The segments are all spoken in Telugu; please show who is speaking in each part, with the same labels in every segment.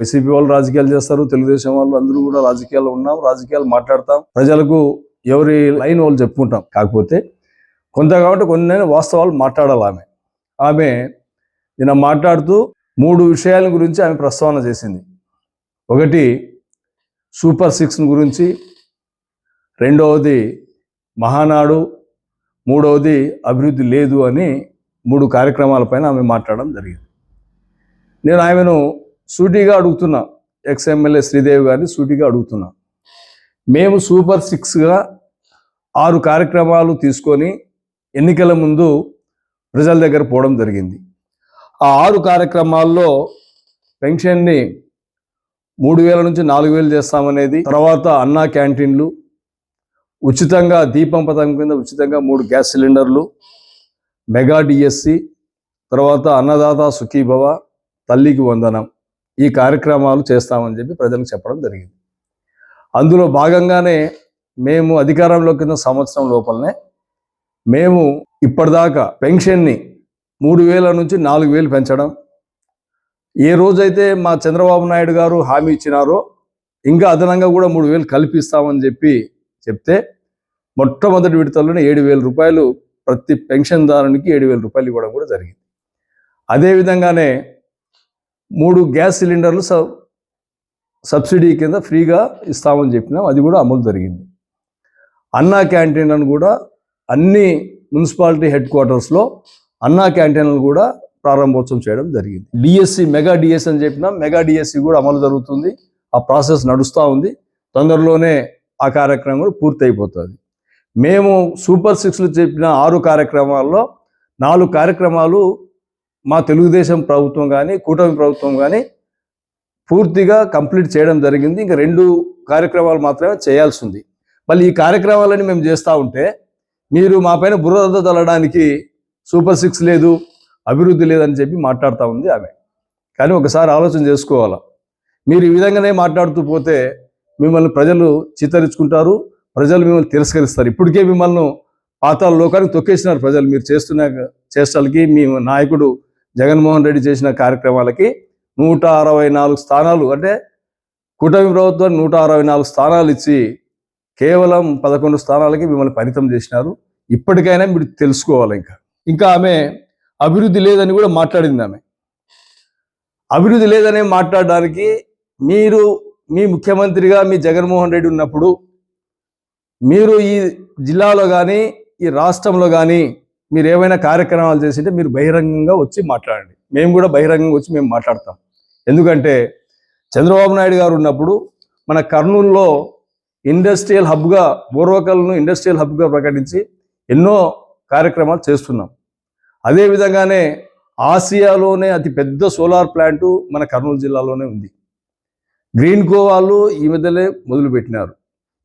Speaker 1: వైసీపీ వాళ్ళు రాజకీయాలు చేస్తారు తెలుగుదేశం వాళ్ళు అందరూ కూడా రాజకీయాలు ఉన్నాం రాజకీయాలు మాట్లాడతాం. ప్రజలకు ఎవరి లైన్ వాళ్ళు చెప్పుకుంటాం. కాకపోతే కొంత కాబట్టి కొన్ని వాస్తవాలు మాట్లాడాలి ఆమె. ఆమె నిన్న మాట్లాడుతూ మూడు విషయాల గురించి ఆమె ప్రస్తావన చేసింది. ఒకటి సూపర్ సిక్స్ గురించి. రెండవది మహానాడు. మూడవది అభివృద్ధి లేదు అని మూడు కార్యక్రమాలపైన ఆమె మాట్లాడడం జరిగింది. నేను ఆమెను సూటిగా అడుగుతున్నా. ఎక్స్ఎమ్మెల్యే శ్రీదేవి గారిని సూటిగా అడుగుతున్నా. మేము సూపర్ సిక్స్గా ఆరు కార్యక్రమాలు తీసుకొని ఎన్నికల ముందు ప్రజల దగ్గర పోవడం జరిగింది. ఆ ఆరు కార్యక్రమాల్లో పెన్షన్ని మూడు వేల నుంచి నాలుగు వేలు చేస్తామనేది తర్వాత అన్నా క్యాంటీన్లు ఉచితంగా దీపం పథకం కింద ఉచితంగా మూడు గ్యాస్ సిలిండర్లు మెగా డిఎస్సి తర్వాత అన్నదాత సుఖీభవ తల్లికి వందనం. ఈ కార్యక్రమాలు చేస్తామని చెప్పి ప్రజలకు చెప్పడం జరిగింది. అందులో భాగంగానే మేము అధికారంలోకి కింద సంవత్సరం లోపలనే మేము ఇప్పటిదాకా పెన్షన్ని మూడు వేల నుంచి నాలుగు వేలు పెంచడం ఏ రోజైతే మా చంద్రబాబు నాయుడు గారు హామీ ఇచ్చినారో ఇంకా అదనంగా కూడా మూడు వేలు కల్పిస్తామని చెప్పి చెప్తే మొట్టమొదటి విడతల్లోనే ఏడు వేల రూపాయలు ప్రతి పెన్షన్దారునికి ఏడు వేల రూపాయలు ఇవ్వడం కూడా జరిగింది. అదేవిధంగానే మూడు గ్యాస్ సిలిండర్లు సబ్సిడీ కింద ఫ్రీగా ఇస్తామని చెప్పినాం. అది కూడా అమలు జరిగింది. అన్నా క్యాంటీన్ అని కూడా అన్ని మున్సిపాలిటీ హెడ్ క్వార్టర్స్లో అన్నా క్యాంటీన్లు కూడా ప్రారంభోత్సవం చేయడం జరిగింది. డిఎస్సి మెగా డిఎస్ అని చెప్పినాం. మెగా డిఎస్సి కూడా అమలు జరుగుతుంది. ఆ ప్రాసెస్ నడుస్తూ ఉంది. తొందరలోనే ఆ కార్యక్రమం కూడా పూర్తి అయిపోతుంది మేము సూపర్ సిక్స్లు చెప్పిన ఆరు కార్యక్రమాల్లో నాలుగు కార్యక్రమాలు మా తెలుగుదేశం ప్రభుత్వం కానీ కూటమి ప్రభుత్వం కానీ పూర్తిగా కంప్లీట్ చేయడం జరిగింది. ఇంకా రెండు కార్యక్రమాలు మాత్రమే చేయాల్సి ఉంది మళ్ళీ ఈ కార్యక్రమాలని మేము చేస్తూ ఉంటే మీరు మా పైన బురద తల్లడానికి సూపర్ సిక్స్ లేదు అభివృద్ధి లేదని చెప్పి మాట్లాడుతూ ఉంది ఆమె. కానీ ఒకసారి ఆలోచన చేసుకోవాలా? మీరు ఈ విధంగానే మాట్లాడుతూ పోతే మిమ్మల్ని ప్రజలు చిత్తరించుకుంటారు ప్రజలు మిమ్మల్ని తిరస్కరిస్తారు. ఇప్పటికే మిమ్మల్ని పాతాల లోకానికి తొక్కేసినారు ప్రజలు. మీరు చేస్తున్న చేష్టలకి మీ నాయకుడు జగన్మోహన్ రెడ్డి చేసిన కార్యక్రమాలకి నూట అరవై నాలుగు స్థానాలు అంటే కూటమి ప్రభుత్వం నూట అరవై నాలుగు స్థానాలు ఇచ్చి కేవలం పదకొండు స్థానాలకి మిమ్మల్ని పరితం చేసినారు. ఇప్పటికైనా మీరు తెలుసుకోవాలి ఇంకా. ఇంకా ఆమె అభివృద్ధి లేదని కూడా మాట్లాడింది ఆమె. అభివృద్ధి లేదని మాట్లాడడానికి మీరు మీ ముఖ్యమంత్రిగా మీ జగన్మోహన్ రెడ్డి ఉన్నప్పుడు మీరు ఈ జిల్లాలో కానీ ఈ రాష్ట్రంలో కానీ మీరు ఏమైనా కార్యక్రమాలు చేసింటే మీరు బహిరంగంగా వచ్చి మాట్లాడండి. మేము కూడా బహిరంగంగా వచ్చి మేము మాట్లాడతాం. ఎందుకంటే చంద్రబాబు నాయుడు గారు ఉన్నప్పుడు మన కర్నూలులో ఇండస్ట్రియల్ హబ్గా పూర్వకలను ఇండస్ట్రియల్ హబ్గా ప్రకటించి ఎన్నో కార్యక్రమాలు చేస్తున్నాం. అదేవిధంగానే ఆసియాలోనే అతి పెద్ద సోలార్ ప్లాంటు మన కర్నూలు జిల్లాలోనే ఉంది. గ్రీన్ కో వాళ్ళు ఈ మధ్యనే మొదలుపెట్టినారు.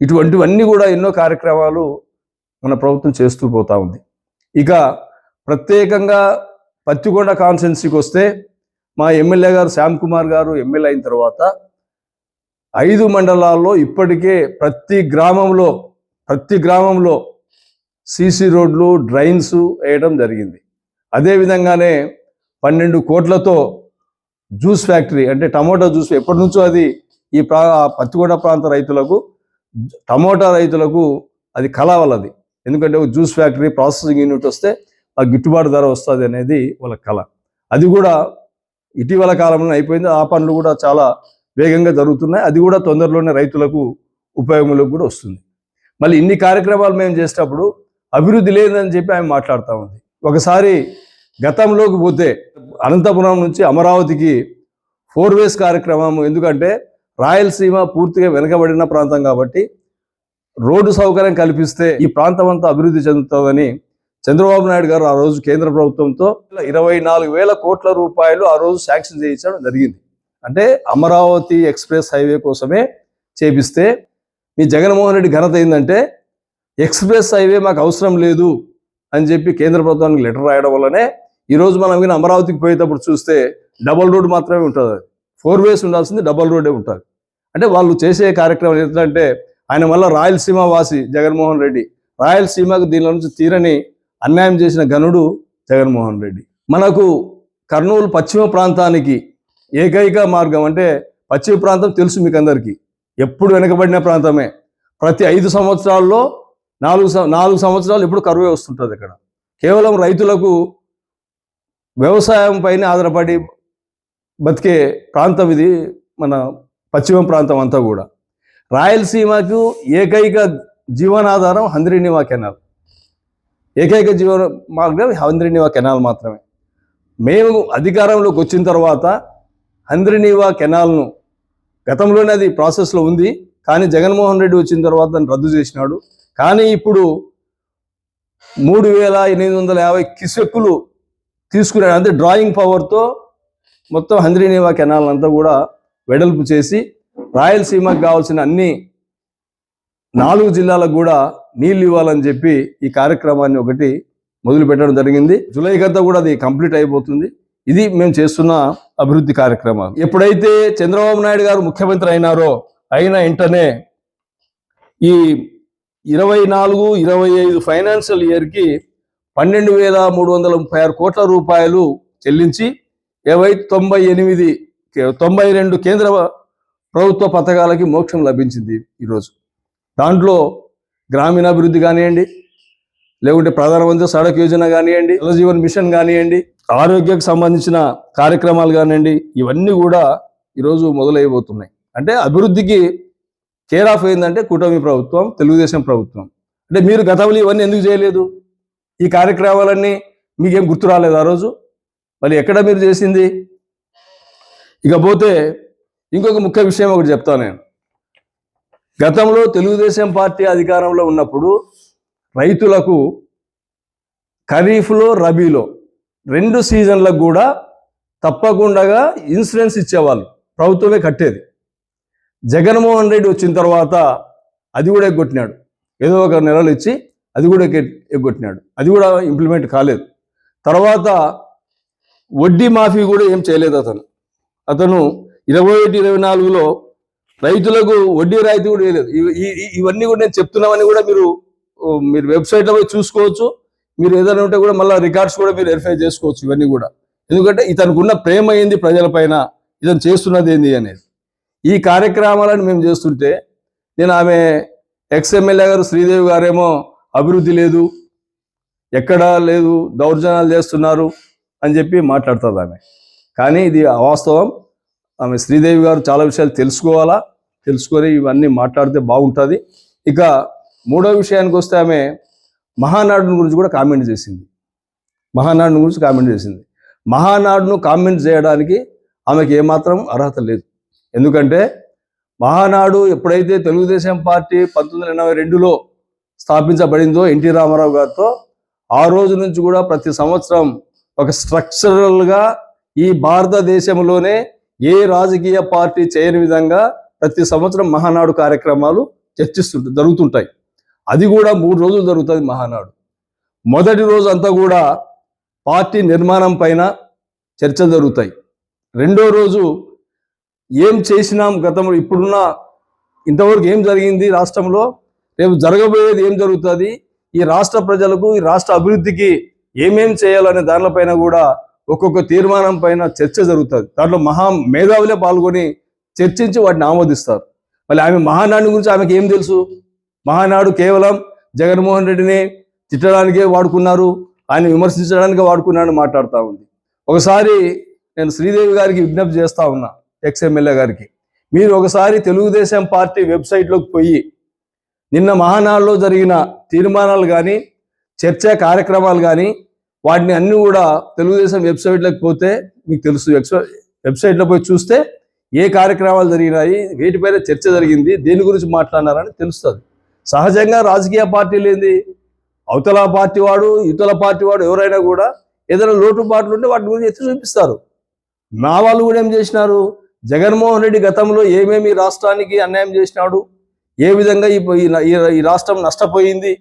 Speaker 1: ఇటువంటివన్నీ కూడా ఎన్నో కార్యక్రమాలు మన ప్రభుత్వం చేస్తూ పోతా ఉంది. ఇక ప్రత్యేకంగా పత్తికొండ కాన్స్టెన్సీకి వస్తే మా ఎమ్మెల్యే గారు శ్యామ్ కుమార్ గారు ఎమ్మెల్యే అయిన తర్వాత ఐదు మండలాల్లో ఇప్పటికే ప్రతి గ్రామంలో ప్రతి గ్రామంలో సీసీ రోడ్లు డ్రైన్స్ వేయడం జరిగింది. అదేవిధంగానే పన్నెండు కోట్లతో జ్యూస్ ఫ్యాక్టరీ అంటే టమోటా జ్యూస్ ఎప్పటి నుంచో అది ఈ ప్రా పత్తికొండ ప్రాంత రైతులకు టమోటా రైతులకు అది కళ వాళ్ళది ఎందుకంటే ఒక జ్యూస్ ఫ్యాక్టరీ ప్రాసెసింగ్ యూనిట్ వస్తే ఆ గిట్టుబాటు ధర వస్తుంది అనేది వాళ్ళ కళ అది కూడా ఇటీవల కాలంలో అయిపోయింది. ఆ పనులు కూడా చాలా వేగంగా జరుగుతున్నాయి. అది కూడా తొందరలోనే రైతులకు ఉపయోగంలోకి కూడా వస్తుంది. మళ్ళీ ఇన్ని కార్యక్రమాలు మేము చేసేటప్పుడు అభివృద్ధి లేదని చెప్పి ఆమె మాట్లాడుతూ ఉంది. ఒకసారి గతంలోకి పోతే అనంతపురం నుంచి అమరావతికి ఫోర్ వేస్ కార్యక్రమం ఎందుకంటే రాయలసీమ పూర్తిగా వెనుకబడిన ప్రాంతం కాబట్టి రోడ్డు సౌకర్యం కల్పిస్తే ఈ ప్రాంతం అంతా అభివృద్ధి చెందుతుందని చంద్రబాబు నాయుడు గారు ఆ రోజు కేంద్ర ప్రభుత్వంతో ఇరవై నాలుగు వేల కోట్ల రూపాయలు ఆ రోజు శాంక్షన్ చేయించడం జరిగింది. అంటే అమరావతి ఎక్స్ప్రెస్ హైవే కోసమే చేపిస్తే మీ జగన్మోహన్ రెడ్డి ఘనత ఏంటంటే ఎక్స్ప్రెస్ హైవే మాకు అవసరం లేదు అని చెప్పి కేంద్ర ప్రభుత్వానికి లెటర్ రాయడం వల్లనే ఈరోజు మనం కానీ అమరావతికి పోయేటప్పుడు చూస్తే డబల్ రోడ్ మాత్రమే ఉంటుంది. ఫోర్ వేస్ ఉండాల్సింది డబల్ రోడ్డే ఉంటుంది. అంటే వాళ్ళు చేసే కార్యక్రమం ఏంటంటే ఆయన వల్ల రాయలసీమ వాసి జగన్మోహన్ రెడ్డి. రాయలసీమకు దీనిలో నుంచి తీరని అన్యాయం చేసిన గనుడు జగన్మోహన్ రెడ్డి. మనకు కర్నూలు పశ్చిమ ప్రాంతానికి ఏకైక మార్గం అంటే పశ్చిమ ప్రాంతం తెలుసు మీకు అందరికీ ఎప్పుడు వెనకబడిన ప్రాంతమే. ప్రతి ఐదు సంవత్సరాల్లో నాలుగు నాలుగు సంవత్సరాలు ఎప్పుడు కరువే వస్తుంటుంది ఇక్కడ కేవలం రైతులకు వ్యవసాయం పైన ఆధారపడి బతికే ప్రాంతం ఇది మన పశ్చిమ ప్రాంతం అంతా కూడా. రాయలసీమకు ఏకైక జీవనాధారం హంద్రీనివా కెనాల్. ఏకైక జీవన మార్గం హంద్రీనివా కెనాల్ మాత్రమే. మేము అధికారంలోకి వచ్చిన తర్వాత హంద్రీనివా కెనాల్ను గతంలోనే అది ప్రాసెస్లో ఉంది. కానీ జగన్మోహన్ రెడ్డి వచ్చిన తర్వాత దాన్ని రద్దు చేసినాడు. కానీ ఇప్పుడు మూడు వేల ఎనిమిది వందల యాభై కిసెక్కులు తీసుకున్నాడు. అంటే డ్రాయింగ్ పవర్తో మొత్తం హంద్రీనివా కెనాల్ అంతా కూడా వెడల్పు చేసి రాయలసీమకు కావాల్సిన అన్ని నాలుగు జిల్లాలకు కూడా నీళ్ళు ఇవ్వాలని చెప్పి ఈ కార్యక్రమాన్ని ఒకటి మొదలు పెట్టడం జరిగింది. జూలైకంతా కూడా అది కంప్లీట్ అయిపోతుంది. ఇది మేము చేస్తున్న అభివృద్ధి కార్యక్రమాలు. ఎప్పుడైతే చంద్రబాబు నాయుడు గారు ముఖ్యమంత్రి అయినారో అయిన వెంటనే ఈ ఇరవై నాలుగు ఇరవై ఐదు ఫైనాన్షియల్ ఇయర్కి పన్నెండు వేల మూడు వందల ముప్పై ఆరు కోట్ల రూపాయలు చెల్లించి ఇరవై తొంభై ఎనిమిది తొంభై రెండు కేంద్ర ప్రభుత్వ పథకాలకి మోక్షం లభించింది ఈరోజు. దాంట్లో గ్రామీణాభివృద్ధి కానివ్వండి లేకుంటే ప్రధానమంత్రి సడక్ యోజన కానివ్వండి జలజీవన్ మిషన్ కానివ్వండి ఆరోగ్యకు సంబంధించిన కార్యక్రమాలు కానివ్వండి ఇవన్నీ కూడా ఈరోజు మొదలైపోతున్నాయి. అంటే అభివృద్ధికి కేర్ ఆఫ్ అయిందంటే కూటమి ప్రభుత్వం తెలుగుదేశం ప్రభుత్వం. అంటే మీరు గతంలో ఇవన్నీ ఎందుకు చేయలేదు? ఈ కార్యక్రమాలన్నీ మీకేం గుర్తు రాలేదు ఆ రోజు? మరి ఎక్కడ మీరు చేసింది? ఇకపోతే ఇంకొక ముఖ్య విషయం ఒకటి చెప్తాను నేను. గతంలో తెలుగుదేశం పార్టీ అధికారంలో ఉన్నప్పుడు రైతులకు ఖరీఫ్లో రబీలో రెండు సీజన్లకు కూడా తప్పకుండా ఇన్సూరెన్స్ ఇచ్చేవాళ్ళు. ప్రభుత్వమే కట్టేది. జగన్మోహన్ రెడ్డి వచ్చిన తర్వాత అది కూడా ఎగ్గొట్టినాడు. ఏదో ఒక నెలలు ఇచ్చి అది కూడా ఎగ్గొట్టినాడు. అది కూడా ఇంప్లిమెంట్ కాలేదు. తర్వాత వడ్డీ మాఫీ కూడా ఏం చేయలేదు అతను. అతను ఇరవై ఒకటి ఇరవై నాలుగులో రైతులకు వడ్డీ రాయితీ కూడా వేయలేదు. ఇవన్నీ కూడా నేను చెప్తున్నామని కూడా మీరు మీరు వెబ్సైట్లో పోయి చూసుకోవచ్చు. మీరు ఏదైనా ఉంటే కూడా మళ్ళీ రికార్డ్స్ కూడా మీరు వెరిఫై చేసుకోవచ్చు ఇవన్నీ కూడా. ఎందుకంటే ఇతనుకున్న ప్రేమ ఏంది ప్రజలపైన ఇతను చేస్తున్నది ఏంది అనేది. ఈ కార్యక్రమాలను మేము చేస్తుంటే నేను ఆమె ఎక్స్ఎమ్మెల్యే గారు శ్రీదేవి గారేమో అభివృద్ధి లేదు ఎక్కడా లేదు దౌర్జన్యాలు చేస్తున్నారు అని చెప్పి మాట్లాడుతుంది ఆమె. కానీ ఇది వాస్తవం ఆమె శ్రీదేవి గారు చాలా విషయాలు తెలుసుకోవాలా? తెలుసుకొని ఇవన్నీ మాట్లాడితే బాగుంటుంది. ఇక మూడో విషయానికి వస్తే ఆమె మహానాడుని గురించి కూడా కామెంట్ చేసింది. మహానాడుని గురించి కామెంట్ చేసింది. మహానాడును కామెంట్ చేయడానికి ఆమెకి ఏమాత్రం అర్హత లేదు. ఎందుకంటే మహానాడు ఎప్పుడైతే తెలుగుదేశం పార్టీ పంతొమ్మిది వందల ఎనభై రెండులో స్థాపించబడిందో ఎన్టీ రామారావు గారితో ఆ రోజు నుంచి కూడా ప్రతి సంవత్సరం ఒక స్ట్రక్చరల్గా ఈ భారతదేశంలోనే ఏ రాజకీయ పార్టీ చేయని విధంగా ప్రతి సంవత్సరం మహానాడు కార్యక్రమాలు చర్చిస్తుంట జరుగుతుంటాయి. అది కూడా మూడు రోజులు జరుగుతుంది మహానాడు. మొదటి రోజు అంతా కూడా పార్టీ నిర్మాణం పైన చర్చ జరుగుతాయి. రెండో రోజు ఏం చేసినాం గతంలో ఇప్పుడున్న ఇంతవరకు ఏం జరిగింది రాష్ట్రంలో? రేపు జరగబోయేది ఏం జరుగుతుంది? ఈ రాష్ట్ర ప్రజలకు ఈ రాష్ట్ర అభివృద్ధికి ఏమేం చేయాలనే దానిపైన కూడా ఒక్కొక్క తీర్మానం పైన చర్చ జరుగుతుంది. దాంట్లో మహా మేధావులే పాల్గొని చర్చించి వాటిని ఆమోదిస్తారు. మళ్ళీ ఆమె మహానాడు గురించి ఆమెకి ఏం తెలుసు? మహానాడు కేవలం జగన్మోహన్ రెడ్డిని తిట్టడానికే వాడుకున్నారు ఆయన విమర్శించడానికి వాడుకున్నాడని మాట్లాడుతూ ఉంది. ఒకసారి నేను శ్రీదేవి గారికి విజ్ఞప్తి చేస్తా ఉన్నా ఎక్స్ ఎమ్మెల్యే గారికి. మీరు ఒకసారి తెలుగుదేశం పార్టీ వెబ్సైట్లోకి పోయి నిన్న మహానాడులో జరిగిన తీర్మానాలు కానీ చర్చా కార్యక్రమాలు కానీ వాటిని అన్ని కూడా తెలుగుదేశం వెబ్సైట్లోకి పోతే మీకు తెలుసు. వెబ్సైట్లో పోయి చూస్తే ఏ కార్యక్రమాలు జరిగినాయి వీటిపైన చర్చ జరిగింది దేని గురించి మాట్లాడినారని తెలుస్తుంది. సహజంగా రాజకీయ పార్టీలు ఏంది? అవతల పార్టీ వాడు ఇతల పార్టీ వాడు ఎవరైనా కూడా ఏదైనా లోటుపాట్లు ఉంటే వాటి గురించి ఎత్తి చూపిస్తారు. మా వాళ్ళు కూడా ఏం చేసినారు? జగన్మోహన్ రెడ్డి గతంలో ఏమేమి రాష్ట్రానికి అన్యాయం చేసినాడు? ఏ విధంగా ఈ రాష్ట్రం నష్టపోయింది?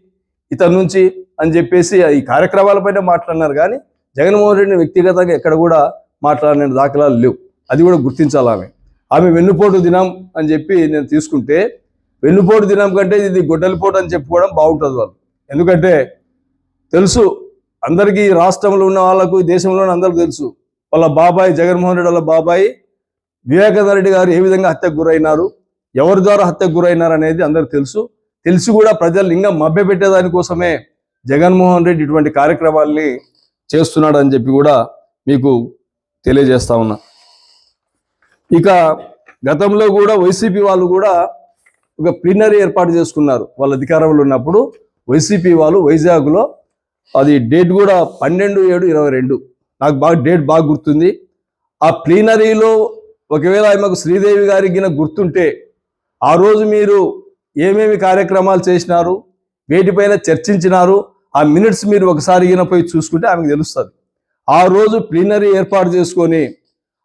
Speaker 1: ఇతని నుంచి అని చెప్పేసి ఈ కార్యక్రమాలపైన మాట్లాడినారు. కానీ జగన్మోహన్ రెడ్డిని వ్యక్తిగతంగా ఎక్కడ కూడా మాట్లాడిన దాఖలాలు లేవు. అది కూడా గుర్తించాలి ఆమె. ఆమె వెన్నుపోటు దినం అని చెప్పి నేను తీసుకుంటే వెన్నుపోటు దినం కంటే ఇది గొడ్డలిపోటు అని చెప్పుకోవడం బాగుంటుంది వాళ్ళు. ఎందుకంటే తెలుసు అందరికీ ఈ రాష్ట్రంలో ఉన్న వాళ్ళకు ఈ దేశంలో అందరూ అందరికీ తెలుసు వాళ్ళ బాబాయ్ జగన్మోహన్ రెడ్డి వాళ్ళ బాబాయ్ వివేకానంద రెడ్డి గారు ఏ విధంగా హత్యకు గురైనారు ఎవరి ద్వారా హత్యకు గురైనారు అనేది అందరికి తెలుసు. తెలిసి కూడా ప్రజలు ఇంకా మభ్యపెట్టేదానికోసమే జగన్మోహన్ రెడ్డి ఇటువంటి కార్యక్రమాల్ని చేస్తున్నాడు అని చెప్పి కూడా మీకు తెలియజేస్తా ఉన్నా. ఇక గతంలో కూడా వైసీపీ వాళ్ళు కూడా ఒక ప్లీనరీ ఏర్పాటు చేసుకున్నారు. వాళ్ళ అధికారంలో ఉన్నప్పుడు వైసీపీ వాళ్ళు వైజాగ్లో అది డేట్ కూడా పన్నెండు ఏడు ఇరవై రెండు. నాకు బాగా డేట్ బాగా గుర్తుంది. ఆ ప్లీనరీలో ఒకవేళ ఆమెకు శ్రీదేవి గారికి గిన గుర్తుంటే ఆ రోజు మీరు ఏమేమి కార్యక్రమాలు చేసినారు వేటిపైన చర్చించినారు ఆ మినిట్స్ మీరు ఒకసారి గిన పోయి చూసుకుంటే ఆమెకు తెలుస్తుంది. ఆ రోజు ప్లీనరీ ఏర్పాటు చేసుకొని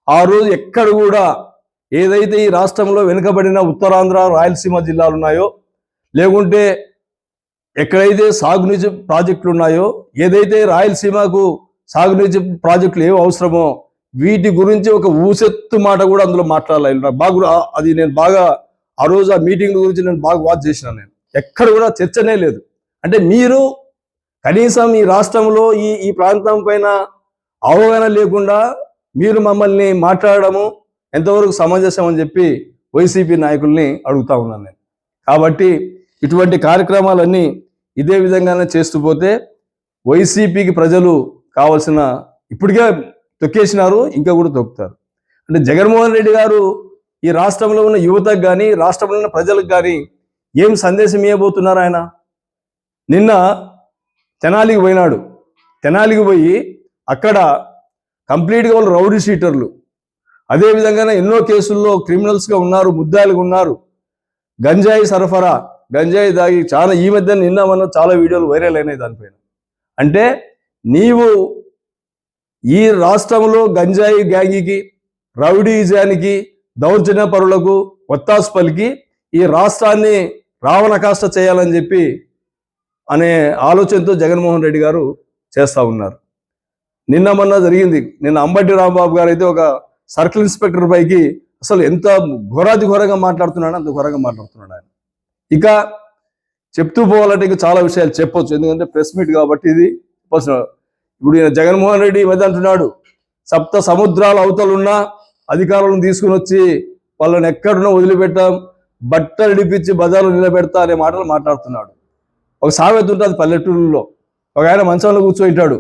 Speaker 1: ఆ రోజు ఎక్కడ కూడా ఏదైతే ఈ రాష్ట్రంలో వెనుకబడిన ఉత్తరాంధ్ర రాయలసీమ జిల్లాలు ఉన్నాయో లేకుంటే ఎక్కడైతే సాగునీటి ప్రాజెక్టులు ఉన్నాయో ఏదైతే రాయలసీమకు సాగునీటి ప్రాజెక్టులు ఏవి అవసరమో వీటి గురించి ఒక ఊసెత్తు మాట కూడా అందులో మాట్లాడాలి నాకు బాగా అది నేను బాగా ఆ రోజు ఆ మీటింగ్ గురించి నేను బాగా వాచ్ చేసిన నేను. ఎక్కడ కూడా చర్చనే లేదు. అంటే మీరు కనీసం ఈ రాష్ట్రంలో ఈ ఈ ప్రాంతం పైన అవగాహన లేకుండా మీరు మమ్మల్ని మాట్లాడడము ఎంతవరకు సమంజసం అని చెప్పి వైసీపీ నాయకుల్ని అడుగుతా ఉన్నాను నేను. కాబట్టి ఇటువంటి కార్యక్రమాలన్నీ ఇదే విధంగానే చేస్తూ పోతే వైసీపీకి ప్రజలు కావాల్సిన ఇప్పటికే తొక్కేసినారు ఇంకా కూడా తొక్కుతారు. అంటే జగన్మోహన్ రెడ్డి గారు ఈ రాష్ట్రంలో ఉన్న యువతకు కానీ రాష్ట్రంలో ఉన్న ప్రజలకు కానీ ఏం సందేశం ఇవ్వబోతున్నారు ఆయన? నిన్న తెనాలికి పోయినాడు. తెనాలికి పోయి అక్కడ కంప్లీట్గా వాళ్ళు రౌడీ షీటర్లు. అదేవిధంగానే ఎన్నో కేసుల్లో క్రిమినల్స్గా ఉన్నారు ముద్దాయిలుగా ఉన్నారు. గంజాయి సరఫరా గంజాయి దాగి చాలా ఈ మధ్య నిన్న మొన్న చాలా వీడియోలు వైరల్ అయినాయి దానిపైన. అంటే నీవు ఈ రాష్ట్రంలో గంజాయి గ్యాంగికి రౌడీజానికి దౌర్జన్య పరులకు ఒత్తాసు పలికి ఈ రాష్ట్రాన్ని రావణ కాష్ట చేయాలని చెప్పి అనే ఆలోచనతో జగన్మోహన్ రెడ్డి గారు చేస్తూ ఉన్నారు. నిన్న మొన్న జరిగింది. నిన్న అంబటి రాంబాబు గారు అయితే ఒక సర్కిల్ ఇన్స్పెక్టర్ పైకి అసలు ఎంత ఘోరాది ఘోరంగా మాట్లాడుతున్నాడు అంత ఘోరంగా మాట్లాడుతున్నాడు ఆయన. ఇక చెప్తూ పోవాలంటే ఇంకా చాలా విషయాలు చెప్పొచ్చు. ఎందుకంటే ప్రెస్ మీట్ కాబట్టి ఇది ఇప్పుడు జగన్మోహన్ రెడ్డి ఈ మధ్య అంటున్నాడు సప్త సముద్రాల అవతలున్నా అధికారులను తీసుకుని వచ్చి వాళ్ళని ఎక్కడున్నా వదిలిపెట్టాం బట్టలు ఇడిపించి బజార్లో నిలబెడతా అనే మాటలు మాట్లాడుతున్నాడు. ఒక సామెత ఉంటుంది పల్లెటూరులో. ఒక ఆయన మంచంలో కూర్చోంటాడు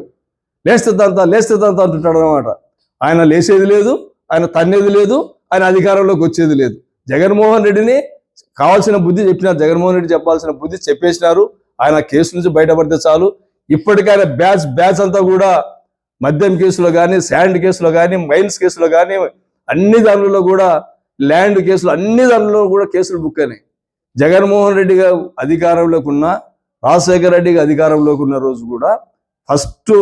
Speaker 1: లేస్తే తంత లేస్తే తంతా అంటుంటాడు అనమాట ఆయన లేచేది లేదు ఆయన తన్నేది లేదు ఆయన అధికారంలోకి వచ్చేది లేదు. జగన్మోహన్ రెడ్డిని కావాల్సిన బుద్ధి చెప్పినారు. జగన్మోహన్ రెడ్డి చెప్పాల్సిన బుద్ధి చెప్పేసినారు. ఆయన కేసు నుంచి బయటపడితే చాలు. ఇప్పటికైనా బ్యాచ్ బ్యాచ్ అంతా కూడా మద్యం కేసులో కానీ శాండ్ కేసులో కానీ మైన్స్ కేసులో కానీ అన్ని దానిలో కూడా ల్యాండ్ కేసులు అన్ని దానిలో కూడా కేసులు బుక్ అయినాయి. జగన్మోహన్ రెడ్డి గారు అధికారంలోకి ఉన్న రాజశేఖర రెడ్డి అధికారంలోకి ఉన్న రోజు కూడా ఫస్ట్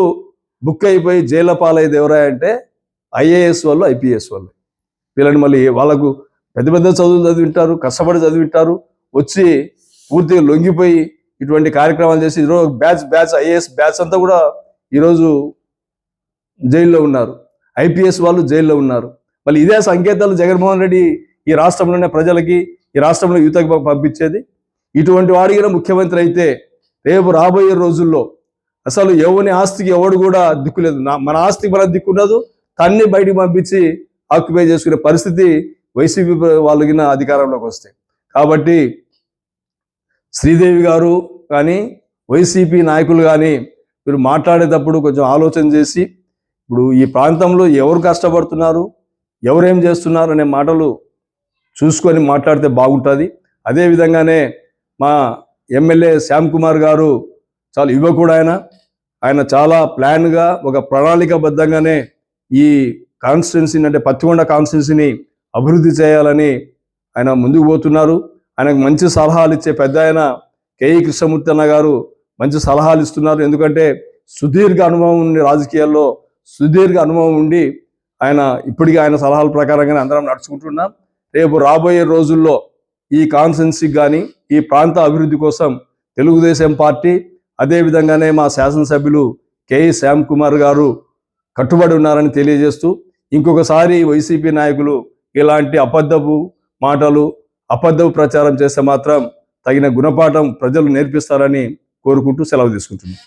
Speaker 1: బుక్ అయిపోయి జైల పాలయ్యేది ఎవరా అంటే ఐఏఎస్ వాళ్ళు ఐపీఎస్ వాళ్ళు. వీళ్ళని మళ్ళీ వాళ్ళకు పెద్ద పెద్ద చదువులు చదివింటారు కష్టపడి చదివింటారు వచ్చి పూర్తిగా లొంగిపోయి ఇటువంటి కార్యక్రమాలు చేసి ఈరోజు బ్యాచ్ బ్యాచ్ ఐఏఎస్ బ్యాచ్ అంతా కూడా ఈరోజు జైల్లో ఉన్నారు. ఐపీఎస్ వాళ్ళు జైల్లో ఉన్నారు. మళ్ళీ ఇదే సంకేతాలు జగన్మోహన్ రెడ్డి ఈ రాష్ట్రంలోనే ప్రజలకి ఈ రాష్ట్రంలో యువతకి పంపించేది. ఇటువంటి వాడిగిన ముఖ్యమంత్రి అయితే రేపు రాబోయే రోజుల్లో అసలు ఎవరి ఆస్తికి ఎవడు కూడా దిక్కు లేదు. మన ఆస్తికి మన దిక్కు ఉండదు. తన్ని బయటికి పంపించి ఆక్యుపై చేసుకునే పరిస్థితి వైసీపీ వాళ్ళకిన అధికారంలోకి వస్తాయి కాబట్టి శ్రీదేవి గారు కానీ వైసీపీ నాయకులు కానీ మీరు మాట్లాడేటప్పుడు కొంచెం ఆలోచన చేసి ఇప్పుడు ఈ ప్రాంతంలో ఎవరు కష్టపడుతున్నారు? ఎవరేం చేస్తున్నారు అనే మాటలు చూసుకొని మాట్లాడితే బాగుంటుంది. అదేవిధంగానే మా ఎమ్మెల్యే శ్యామ్ కుమార్ గారు చాలా యువకుడు ఆయన. ఆయన చాలా ప్లాన్గా ఒక ప్రణాళికబద్ధంగానే ఈ కాన్స్టిట్యున్సీని అంటే పత్తికొండ కాన్స్టిట్యున్సీని అభివృద్ధి చేయాలని ఆయన ముందుకు పోతున్నారు. ఆయనకు మంచి సలహాలు ఇచ్చే పెద్ద ఆయన కేఈ కృష్ణమూర్తి అన్న గారు మంచి సలహాలు ఇస్తున్నారు. ఎందుకంటే సుదీర్ఘ అనుభవం ఉండి రాజకీయాల్లో సుదీర్ఘ అనుభవం ఉండి ఆయన ఇప్పటికీ ఆయన సలహాల ప్రకారంగానే అందరం నడుచుకుంటున్నాం. రేపు రాబోయే రోజుల్లో ఈ కాన్సెన్సీకి కానీ ఈ ప్రాంత అభివృద్ధి కోసం తెలుగుదేశం పార్టీ అదేవిధంగానే మా శాసనసభ్యులు కేఈ శ్యామ్ కుమార్ గారు కట్టుబడి ఉన్నారని తెలియజేస్తూ ఇంకొకసారి వైసీపీ నాయకులు ఇలాంటి అబద్ధపు మాటలు అబద్ధపు ప్రచారం చేస్తే మాత్రం తగిన గుణపాఠం ప్రజలు నేర్పిస్తారని కోరుకుంటూ సెలవు తీసుకుంటున్నాను